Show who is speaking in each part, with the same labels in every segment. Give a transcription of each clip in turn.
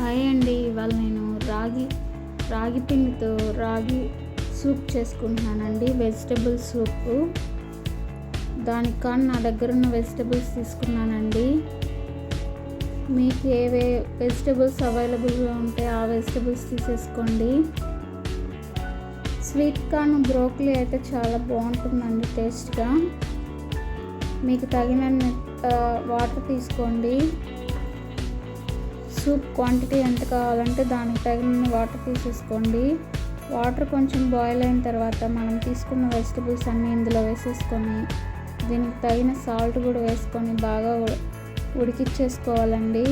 Speaker 1: Hi అండి. ఇవాళ నేను రాగి రాగి పిండితో రాగి సూప్ చేసుకుంటున్నానండి. Vegetable soup. దానికి కానీ నా దగ్గర ఉన్న వెజిటబుల్స్ తీసుకున్నానండి. మీకు ఏవే వెజిటబుల్స్ అవైలబుల్గా ఉంటే ఆ వెజిటబుల్స్ తీసేసుకోండి. స్వీట్ కార్న్ బ్రోకలీ అయితే చాలా బాగుంటుందండి టేస్ట్గా మీకు తగినంత వాటర్ తీసుకోండి. సూప్ క్వాంటిటీ ఎంత కావాలంటే దానికి తగిన వాటర్ తీసేసుకోండి. వాటర్ కొంచెం బాయిల్ అయిన తర్వాత మనం తీసుకున్న వెజిటబుల్స్ అన్నీ ఇందులో వేసేసుకొని దీనికి తగిన సాల్ట్ కూడా వేసుకొని బాగా ఉడికిచ్చేసుకోవాలండి.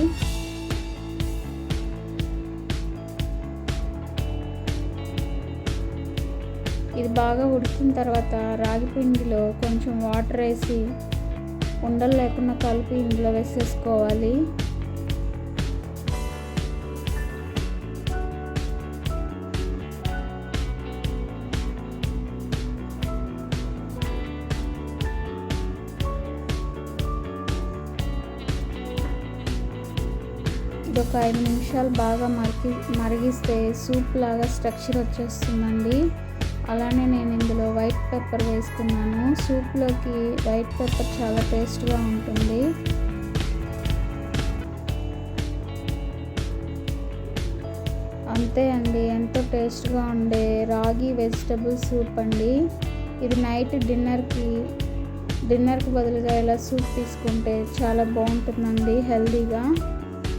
Speaker 1: ఇది బాగా ఉడికిన తర్వాత రాగి పిండిలో కొంచెం వాటర్ వేసి ఉండలు లేకుండా కలిపి ఇందులో వేసేసుకోవాలి. ఇది ఒక ఐదు నిమిషాలు బాగా మరిగి మరిగిస్తే సూప్ లాగా స్ట్రక్చర్ వచ్చేస్తుందండి. అలానే నేను ఇందులో వైట్ పెప్పర్ వేసుకున్నాను. సూప్లోకి వైట్ పెప్పర్ చాలా టేస్ట్గా ఉంటుంది. అంతే అండి ఎంతో టేస్ట్గా ఉండే రాగి వెజిటబుల్ సూప్ అండి. ఇది నైట్ డిన్నర్కి డిన్నర్కి బదులుగా ఇలా సూప్ తీసుకుంటే చాలా బాగుంటుందండి హెల్దీగా